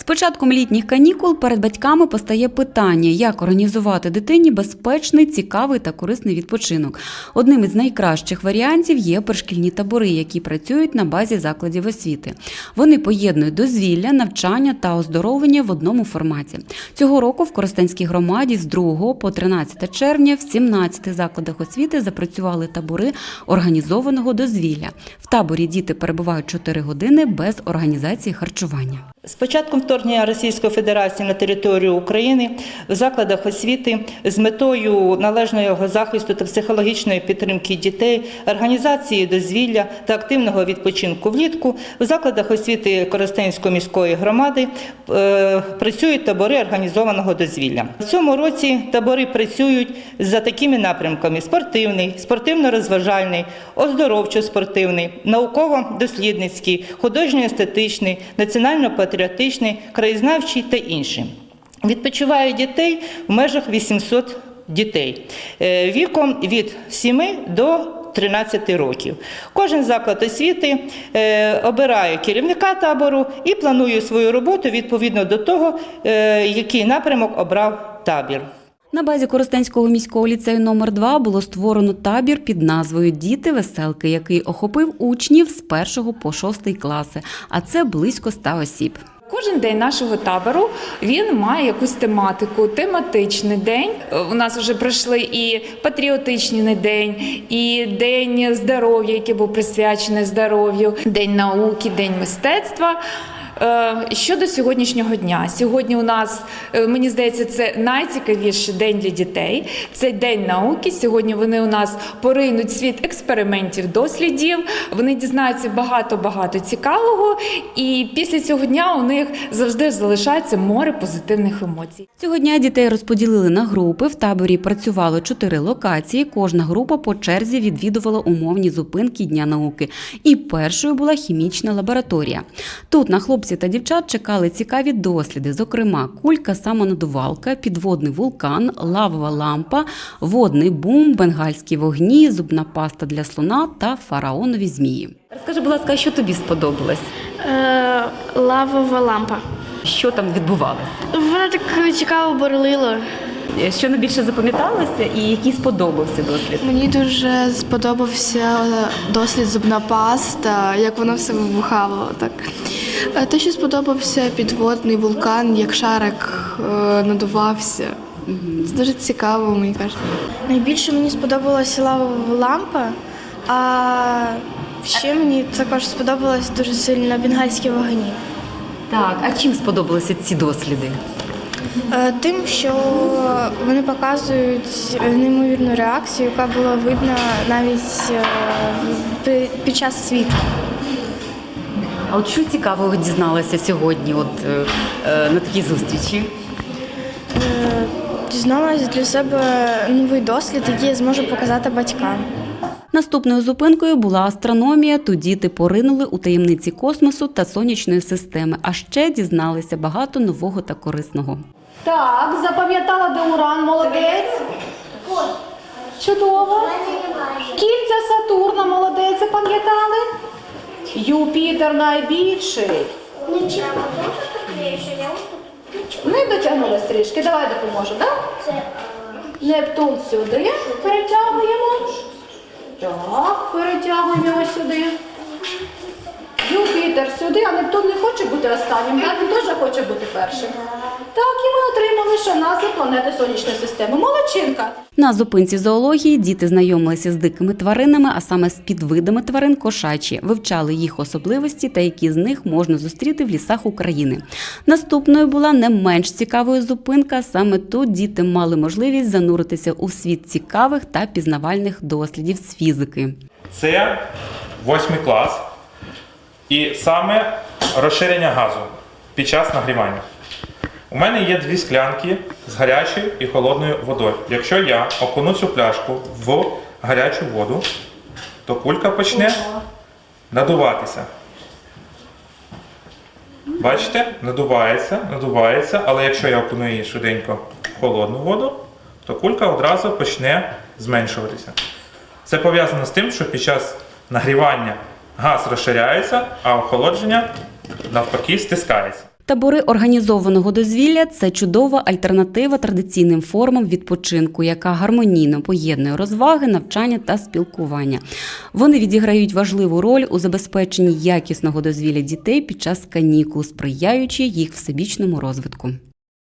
З початком літніх канікул перед батьками постає питання, як організувати дитині безпечний, цікавий та корисний відпочинок. Одним із найкращих варіантів є пришкільні табори, які працюють на базі закладів освіти. Вони поєднують дозвілля, навчання та оздоровлення в одному форматі. Цього року в Коростенській громаді з 2 по 13 червня в 17 закладах освіти запрацювали табори організованого дозвілля. В таборі діти перебувають 4 години без організації харчування. З початком вторгнення Російської Федерації на територію України в закладах освіти з метою належного захисту та психологічної підтримки дітей, організації дозвілля та активного відпочинку влітку в закладах освіти Коростенської міської громади е, працюють табори організованого дозвілля. В цьому році табори працюють за такими напрямками: спортивний, спортивно-розважальний, оздоровчо-спортивний, науково-дослідницький, художньо-естетичний, національно-патріотичний, краєзнавчий та інші. Відпочивають дітей в межах 800 дітей е, віком від 7 до 13 років. Кожен заклад освіти е, обирає керівника табору і планує свою роботу відповідно до того, е, який напрямок обрав табір. На базі Коростенського міського ліцею номер 2 було створено табір під назвою Діти веселки, який охопив учнів з 1 по 6 класи, а це близько 100 осіб. Кожен день нашого табору він має якусь тематику, тематичний день. У нас вже пройшли і патріотичний день, і день здоров'я, який був присвячений здоров'ю, день науки, день мистецтва. Е, Щодо сьогоднішнього дня, сьогодні у нас е, мені здається, це найцікавіший день для дітей. Це день науки. Сьогодні вони у нас поринуть світ експериментів, дослідів. Вони дізнаються багато багато цікавого. І після цього дня у них завжди залишається море позитивних емоцій. Цього дня дітей розподілили на групи. В таборі працювало чотири локації. Кожна група по черзі відвідувала умовні зупинки Дня науки. І першою була хімічна лабораторія. Тут на хлопців та дівчат чекали цікаві досліди, зокрема, кулька самонадувалка, підводний вулкан, лавова лампа, водний бум, бенгальські вогні, зубна паста для слона та фараонові змії. Розкажи, будь ласка, що тобі сподобалось? Е, лавова лампа. Що там відбувалося? Вона так цікаво бурлила. Що найбільше запам'яталося і який сподобався дослід? Мені дуже сподобався дослід зубна паста, як воно все вибухало. Так. Те, що сподобався підводний вулкан, як шарик е, надувався. Це дуже цікаво, мені кажуть. Найбільше мені сподобалася лавова лампа, а ще мені також сподобалось дуже сильно бенгальські вогні. Так, а чим сподобалися ці досліди? Е, Тим, що вони показують неймовірну реакцію, яка була видна навіть е, під час світла. А от що цікавого дізналася сьогодні, от е, е, на такій зустрічі? Е, Дізналася для себе новий досвід, який я зможу показати батькам. Наступною зупинкою була астрономія. Тут діти поринули у таємниці космосу та сонячної системи, а ще дізналися багато нового та корисного. Так, запам'ятала, де уран, молодець. Чудово. Кільця Сатурна, молодець, запам'ятали? Юпітер найбільший. Не дотягнули стрічки, давай допоможу, так? Нептун сюди перетягуємо. Так, перетягуємо сюди. Юпітер сюди, а Нептун не хоче бути останнім, так? Хоче бути першим. Так, і ми отримали, що назва планети Сонячної системи. Молодчинка. На зупинці зоології діти знайомилися з дикими тваринами, а саме з підвидами тварин кошачі, вивчали їх особливості та які з них можна зустріти в лісах України. Наступною була не менш цікавою зупинка. Саме тут діти мали можливість зануритися у світ цікавих та пізнавальних дослідів з фізики. Це восьмий клас. І саме розширення газу під час нагрівання. У мене є дві склянки з гарячою і холодною водою. Якщо я окуну цю пляшку в гарячу воду, то кулька почне надуватися. Бачите? Надувається, надувається, але якщо я окуну її швиденько в холодну воду, то кулька одразу почне зменшуватися. Це пов'язано з тим, що під час нагрівання газ розширяється, а охолодження навпаки стискається. Табори організованого дозвілля це чудова альтернатива традиційним формам відпочинку, яка гармонійно поєднує розваги, навчання та спілкування. Вони відіграють важливу роль у забезпеченні якісного дозвілля дітей під час канікул, сприяючи їх всебічному розвитку.